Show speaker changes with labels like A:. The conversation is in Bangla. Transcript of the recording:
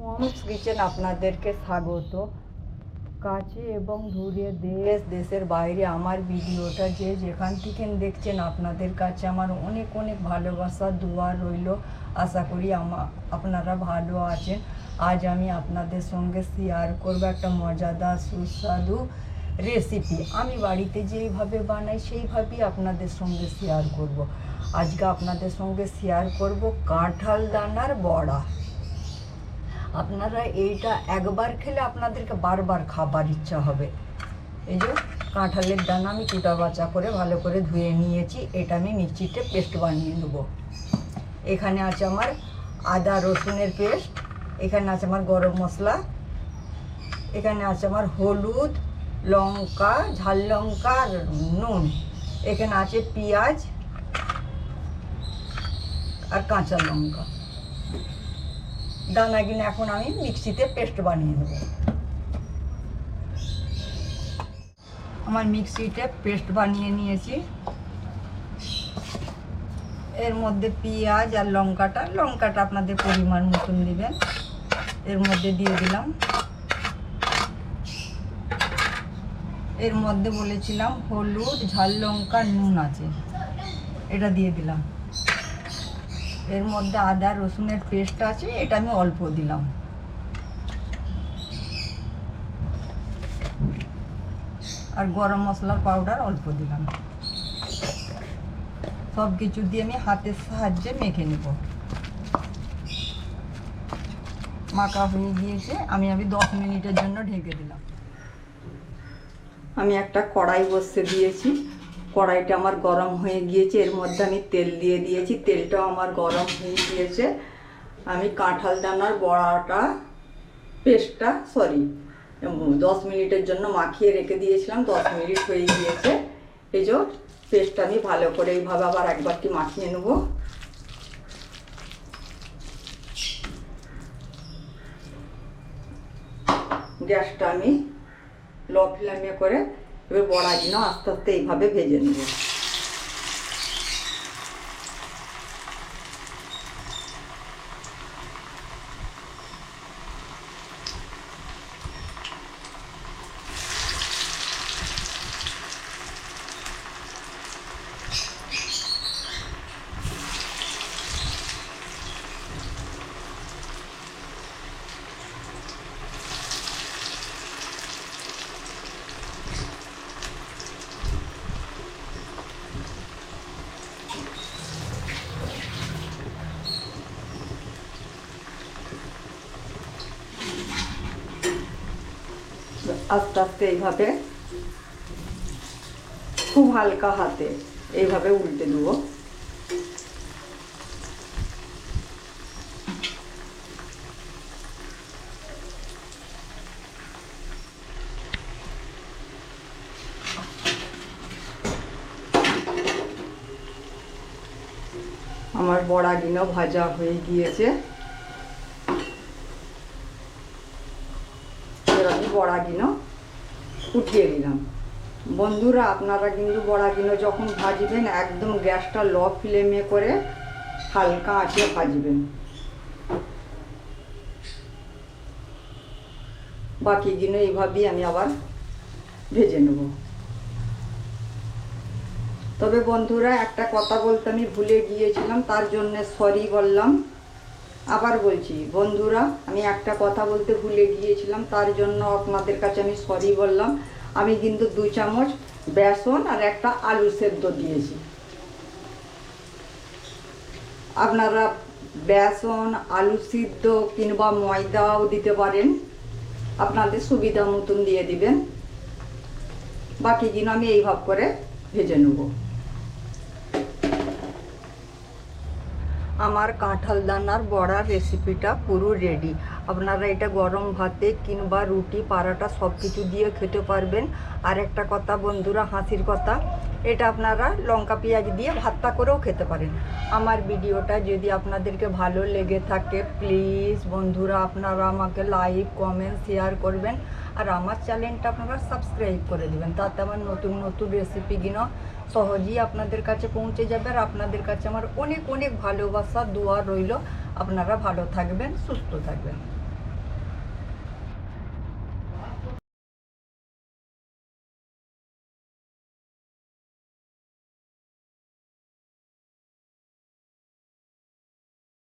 A: মমস কিচেন আপনাদেরকে স্বাগত। কাছে এবং দূরে দেশ, দেশের বাইরে আমার ভিডিওটা যে যেখান থেকে দেখছেন আপনাদের কাছে আমার অনেক অনেক ভালোবাসা, দোয়া রইল। আশা করি আমা, আপনারা ভালো আছেন। আজ আমি আপনাদের সঙ্গে শেয়ার করব একটা মজাদার, সুস্বাদু রেসিপি আমি বাড়িতে যেইভাবে বানাই, সেইভাবেই আপনাদের সঙ্গে শেয়ার করব। আজকে আপনাদের সঙ্গে শেয়ার করব কাঁঠাল দানার বড়া। আপনারা এইটা একবার খেলে আপনাদেরকে বারবার খাবার ইচ্ছা হবে। এই যে কাঁঠালের দানা আমি কুটা বাচা করে ভালো করে ধুয়ে নিয়েছি, এটা আমি মিক্সিতে পেস্ট বানিয়ে নেব। এখানে আছে আমার আদা রসুনের পেস্ট, এখানে আছে আমার গরম মশলা, এখানে আছে আমার হলুদ, লঙ্কা, ঝাল লঙ্কা আর নুন। এখানে আছে পেঁয়াজ আর কাঁচা লঙ্কা। দানাগুলো এখন আমি মিক্সিতে পেস্ট বানিয়ে নেব। আমার মিক্সিতে পেস্ট বানিয়ে নিয়েছি। এর মধ্যে পেঁয়াজ আর লঙ্কাটা লঙ্কাটা আপনাদের পরিমাণ মতন দেবেন। এর মধ্যে দিয়ে দিলাম। এর মধ্যে বলেছিলাম হলুদ, ঝাল লঙ্কা, নুন আছে। এটা দিয়ে দিলাম। এর মধ্যে আদা, রসুনের পেস্ট আছে, এটা আমি অল্প দিলাম। আর গরম মশলার পাউডার অল্প দিলাম। সব কিছু দিয়ে আমি হাতের সাহায্যে মেখে নেব। মাখা হয়ে গিয়েছে, আমি আমি দশ মিনিটের জন্য ঢেকে দিলাম। আমি একটা কড়াই বসে দিয়েছি। কড়াইটা আমার গরম হয়ে গিয়েছে, এর মধ্যে আমি তেল দিয়ে দিয়েছি, তেলটাও আমার গরম হয়ে গিয়েছে। আমি কাঁঠাল দানার বড়াটা, পেস্টটা সরি দশ মিনিটের জন্য মাখিয়ে রেখে দিয়েছিলাম, দশ মিনিট হয়ে গিয়েছে। এই যে পেস্টটা আমি ভালো করে এইভাবে আবার একবার কি মাখিয়ে নেব। গ্যাসটা আমি লো ফ্লেমে করে এবার বড়াগুলো আস্তে আস্তে এইভাবে ভেজে নেব। আস্তে আস্তে এইভাবে খুব হালকা হাতে এইভাবে উল্টে দেবো। আমার বড়াগুলো ভাজা হয়ে গিয়েছে। এবার আমি বড়াগুলো উঠিয়ে দিলাম। বন্ধুরা, আপনারা কিন্তু বড়াগুলো যখন ভাজবেন, একদম গ্যাসটা লো ফ্লেমে করে হালকা আঁচে ভাজবেন। বাকিগুলো এইভাবেই আমি আবার ভেজে নেব। তবে বন্ধুরা, একটা কথা বলতে আমি ভুলে গিয়েছিলাম, তার জন্য সরি বললাম। আবার বলছি, বন্ধুরা, আমি একটা কথা বলতে ভুলে গিয়েছিলাম, তার জন্য আপনাদের কাছে আমি সরি বললাম। আমি কিন্তু দু চামচ বেসন আর একটা আলু সেদ্ধ দিয়েছি। আপনারা বেসন, আলু সিদ্ধ কিংবা ময়দাও দিতে পারেন। আপনাদের সুবিধা মতন দিয়ে দিবেন। বাকি বাকিগুলো আমি এইভাবে করে ভেজে নেব। আমার কাঁঠাল দানার বড়ার রেসিপিটা পুরো রেডি আপনারা এটা গরম ভাতে কিংবা রুটি, পারাটা সব কিছু দিয়ে খেতে পারবেন। আর একটা কথা বন্ধুরা, হাসির কথা, এটা আপনারা লঙ্কা পেঁয়াজ দিয়ে ভাতটা করেও খেতে পারেন। আমার ভিডিওটা যদি আপনাদেরকে ভালো লেগে থাকে প্লিজ বন্ধুরা, আপনারা আমাকে লাইক কমেন্ট শেয়ার করবেন। আর আমার চ্যানেলটা আপনারা সাবস্ক্রাইব করে দেবেন। তাতে আমার নতুন নতুন রেসিপিগুলো সহজেই আপনাদের কাছে পৌঁছে যাবে আর আপনাদের কাছে আমার অনেক অনেক ভালোবাসা, দোয়া রইল। আপনারা ভালো থাকবেন, সুস্থ থাকবেন।